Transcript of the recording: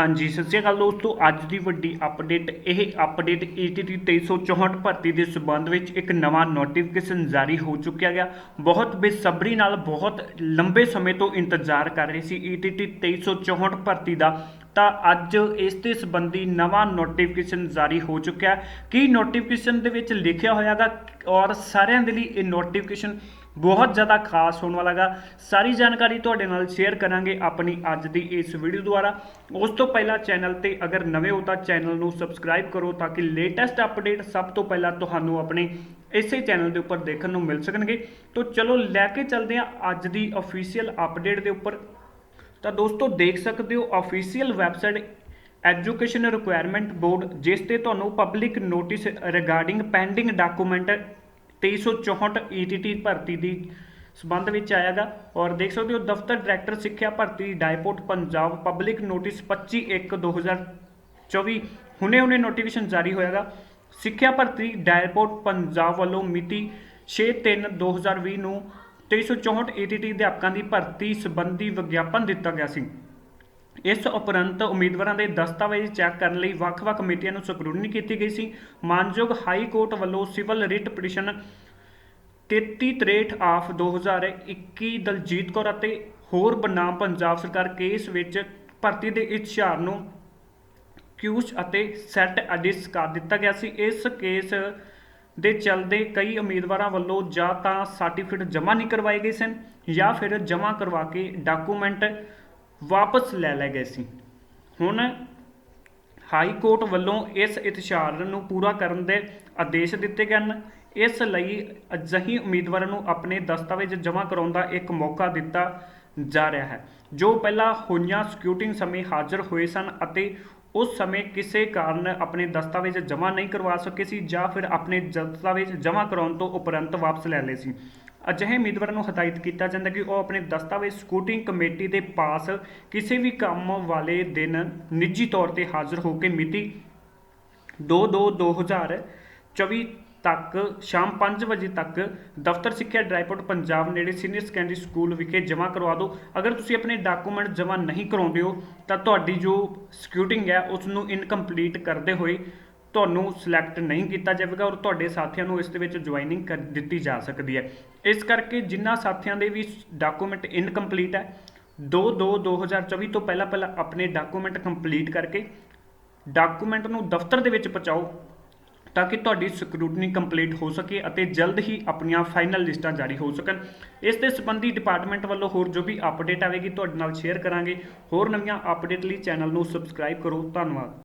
ਹਾਂਜੀ, ਸਤਿ ਸ਼੍ਰੀ ਅਕਾਲ ਦੋਸਤੋ। ਅੱਜ ਦੀ ਵੱਡੀ ਅਪਡੇਟ ਇਹ ਅਪਡੇਟ ETT 2364 ਭਰਤੀ ਦੇ ਸਬੰਧ ਵਿੱਚ ਇੱਕ ਨਵਾਂ ਨੋਟੀਫਿਕੇਸ਼ਨ ਜਾਰੀ ਹੋ ਚੁੱਕਿਆ ਗਿਆ। ਬਹੁਤ ਬੇਸਬਰੀ ਨਾਲ ਬਹੁਤ ਲੰਬੇ ਸਮੇਂ ਤੋਂ ਇੰਤਜ਼ਾਰ ਕਰ ਰਹੇ ਸੀ ETT 2364 ਭਰਤੀ ਦਾ। ਤਾਂ ਅੱਜ ਇਸ ਦੇ ਸੰਬੰਧੀ ਨਵਾਂ ਨੋਟੀਫਿਕੇਸ਼ਨ ਜਾਰੀ ਹੋ ਚੁੱਕਿਆ। ਕੀ ਨੋਟੀਫਿਕੇਸ਼ਨ ਦੇ ਵਿੱਚ ਲਿਖਿਆ ਹੋਇਆਗਾ ਔਰ ਸਾਰਿਆਂ ਦੇ ਲਈ ਇਹ ਨੋਟੀਫਿਕੇਸ਼ਨ ਬਹੁਤ ਜ਼ਿਆਦਾ ਖਾਸ ਹੋਣ ਵਾਲਾਗਾ ਸਾਰੀ ਜਾਣਕਾਰੀ ਤੁਹਾਡੇ ਨਾਲ ਸ਼ੇਅਰ ਕਰਾਂਗੇ ਆਪਣੀ ਅੱਜ ਦੀ ਇਸ ਵੀਡੀਓ ਦੁਆਰਾ। ਉਸ ਤੋਂ ਪਹਿਲਾਂ ਚੈਨਲ ਤੇ ਅਗਰ ਨਵੇਂ ਹੋ ਤਾਂ ਚੈਨਲ ਨੂੰ ਸਬਸਕ੍ਰਾਈਬ ਕਰੋ ਤਾਂ ਕਿ ਲੇਟੈਸਟ ਅਪਡੇਟ ਸਭ ਤੋਂ ਪਹਿਲਾਂ ਤੁਹਾਨੂੰ ਆਪਣੇ ਇਸੇ ਚੈਨਲ ਦੇ ਉੱਪਰ ਦੇਖਣ ਨੂੰ ਮਿਲ ਸਕਣਗੇ। ਤੋਂ ਚਲੋ ਲੈ ਕੇ ਚੱਲਦੇ ਹਾਂ ਅੱਜ ਦੀ ਅਫੀਸ਼ੀਅਲ ਅਪਡੇਟ ਦੇ ਉੱਪਰ। ਤਾਂ ਦੋਸਤੋ ਦੇਖ ਸਕਦੇ ਹੋ official website education requirement board ਜਿਸ ਤੇ ਤੁਹਾਨੂੰ public notice regarding pending document 2364 ETT ਭਰਤੀ ਦੀ ਸਬੰਧ ਵਿੱਚ ਆਇਆਗਾ ਔਰ ਦੇਖ ਸਕਦੇ ਹੋ ਦਫ਼ਤਰ ਡਾਇਰੈਕਟਰ ਸਿੱਖਿਆ ਭਰਤੀ ਡਾਇਪੋਰਟ ਪੰਜਾਬ ਪਬਲਿਕ ਨੋਟਿਸ 25/1/2024 ਹੁਣੇ ਹੁਣੇ ਨੋਟੀਫਿਕੇਸ਼ਨ ਜਾਰੀ ਹੋਇਆਗਾ। ਸਿੱਖਿਆ ਭਰਤੀ ਡਾਇਪੋਰਟ ਪੰਜਾਬ ਵੱਲੋਂ ਮਿਤੀ 6/3/2020 ਨੂੰ 2364 ETT ਅਧਿਆਪਕਾਂ ਦੀ ਭਰਤੀ ਸੰਬੰਧੀ ਵਿਗਿਆਪਨ ਦਿੱਤਾ ਗਿਆ ਸੀ। ਇਸ ਉਪਰੰਤ ਉਮੀਦਵਾਰਾਂ ਦੇ ਦਸਤਾਵੇਜ਼ ਚੈੱਕ ਕਰਨ ਲਈ ਵੱਖ-ਵੱਖ ਕਮੇਟੀਆਂ ਨੂੰ ਸਕਰੂਟਨੀ ਕੀਤੀ ਗਈ ਸੀ। ਮਾਨਯੋਗ ਹਾਈ ਕੋਰਟ ਵੱਲੋਂ civil writ petition 3363 of 2021 Daljit Kaur ਅਤੇ ਹੋਰ ਬਨਾਮ ਪੰਜਾਬ ਸਰਕਾਰ ਕੇਸ ਵਿੱਚ ਭਰਤੀ ਦੇ ਇਸ਼ਤਿਹਾਰ ਨੂੰ ਕਿਊਸ਼ ਅਤੇ ਸੈਟ ਐਡਿਸ ਕਰ ਦਿੱਤਾ ਗਿਆ ਸੀ। ਇਸ ਕੇਸ ਦੇ ਚਲਦੇ ਕਈ ਉਮੀਦਵਾਰਾਂ ਵੱਲੋਂ ਜਾਂ ਤਾਂ ਸਰਟੀਫਿਕੇਟ ਜਮ੍ਹਾਂ ਨਹੀਂ ਕਰਵਾਏ ਗਏ ਸਨ ਜਾਂ ਫਿਰ ਜਮ੍ਹਾਂ ਕਰਵਾ ਕੇ ਡਾਕੂਮੈਂਟ ਵਾਪਸ ਲੈ ਲਏ ਗਏ ਸੀ। ਹੁਣ ਹਾਈ ਕੋਰਟ ਵੱਲੋਂ ਇਸ ਇਤਿਹਾਰ ਨੂੰ ਪੂਰਾ ਕਰਨ ਦੇ ਆਦੇਸ਼ ਦਿੱਤੇ ਗਏ ਹਨ। ਇਸ ਲਈ ਅਜਿਹੀ ਉਮੀਦਵਾਰਾਂ ਨੂੰ ਆਪਣੇ ਦਸਤਾਵੇਜ਼ ਜਮ੍ਹਾਂ ਕਰਾਉਣ ਦਾ ਇੱਕ ਮੌਕਾ ਦਿੱਤਾ ਜਾ ਰਿਹਾ ਹੈ, ਜੋ ਪਹਿਲਾਂ ਹੋਈਆਂ ਸਕਿਊਟਿੰਗ ਸਮੇਂ ਹਾਜ਼ਰ ਹੋਏ ਸਨ ਅਤੇ ਉਸ ਸਮੇਂ ਕਿਸੇ ਕਾਰਨ ਆਪਣੇ ਦਸਤਾਵੇਜ਼ ਜਮ੍ਹਾਂ ਨਹੀਂ ਕਰਵਾ ਸਕੇ ਸੀ ਜਾਂ ਫਿਰ ਆਪਣੇ ਦਸਤਾਵੇਜ਼ ਜਮ੍ਹਾਂ ਕਰਾਉਣ ਤੋਂ ਉਪਰੰਤ ਵਾਪਸ ਲੈ ਲਏ ਸੀ। ਅਜਿਹੇ ਉਮੀਦਵਾਰਾਂ ਨੂੰ ਹਦਾਇਤ ਕੀਤਾ ਜਾਂਦਾ ਕਿ ਉਹ ਆਪਣੇ ਦਸਤਾਵੇਜ਼ ਸਕੂਟਿੰਗ ਕਮੇਟੀ ਦੇ ਪਾਸ ਕਿਸੇ ਵੀ ਕੰਮ ਵਾਲੇ ਦਿਨ ਨਿੱਜੀ ਤੌਰ ਤੇ ਹਾਜ਼ਰ ਹੋ ਕੇ ਮਿਤੀ 2-2-2024 ਤੱਕ, ਸ਼ਾਮ 5 ਵਜੇ ਤੱਕ ਦਫ਼ਤਰ ਸਿੱਖਿਆ ਡਰਾਈਪੋਰਟ ਪੰਜਾਬ ਨੇੜੇ ਸੀਨੀਅਰ ਸੈਕੰਡਰੀ ਸਕੂਲ ਵਿਖੇ ਜਮ੍ਹਾਂ ਕਰਵਾ ਦਿਓ। ਅਗਰ ਤੁਸੀਂ ਆਪਣੇ ਡਾਕੂਮੈਂਟ ਜਮ੍ਹਾਂ ਨਹੀਂ ਕਰਾਉਂਦੇ ਹੋ, ਤਾਂ ਤੁਹਾਡੀ ਜੋ ਸਕੂਟਿੰਗ ਹੈ ਉਸ ਨੂੰ ਇਨਕੰਪਲੀਟ ਕਰਦੇ ਹੋਏ ਤੁਹਾਨੂੰ ਸਿਲੈਕਟ ਨਹੀਂ ਕੀਤਾ ਜਾਵੇਗਾ ਔਰ ਤੁਹਾਡੇ ਸਾਥੀਆਂ ਨੂੰ ਇਸ ਦੇ ਵਿੱਚ ਜੁਆਇਨਿੰਗ ਕਰ ਦਿੱਤੀ ਜਾ ਸਕਦੀ ਹੈ। ਇਸ ਕਰਕੇ ਜਿਨ੍ਹਾਂ ਸਾਥੀਆਂ ਦੇ ਵੀ ਡਾਕੂਮੈਂਟ ਇਨਕੰਪਲੀਟ ਹੈ 2-2-2024 ਤੋਂ ਪਹਿਲਾਂ ਪਹਿਲਾਂ ਆਪਣੇ ਡਾਕੂਮੈਂਟ ਕੰਪਲੀਟ ਕਰਕੇ ਡਾਕੂਮੈਂਟ ਨੂੰ ਦਫ਼ਤਰ ਦੇ ਵਿੱਚ ਪਹੁੰਚਾਓ ਤਾਂ ਕਿ ਤੁਹਾਡੀ ਸਕਰੂਟਨੀ ਕੰਪਲੀਟ ਹੋ ਸਕੇ ਅਤੇ ਜਲਦ ਹੀ ਆਪਣੀਆਂ ਫਾਈਨਲ ਲਿਸਟਾਂ ਜਾਰੀ ਹੋ ਸਕਣ। ਇਸ ਦੇ ਸੰਬੰਧੀ ਡਿਪਾਰਟਮੈਂਟ ਵੱਲੋਂ ਹੋਰ ਜੋ ਵੀ ਅਪਡੇਟ ਆਵੇਗੀ, ਤੁਹਾਡੇ ਨਾਲ ਸ਼ੇਅਰ ਕਰਾਂਗੇ। ਹੋਰ ਨਵੀਆਂ ਅਪਡੇਟ ਲਈ ਚੈਨਲ ਨੂੰ ਸਬਸਕ੍ਰਾਈਬ ਕਰੋ। ਧੰਨਵਾਦ।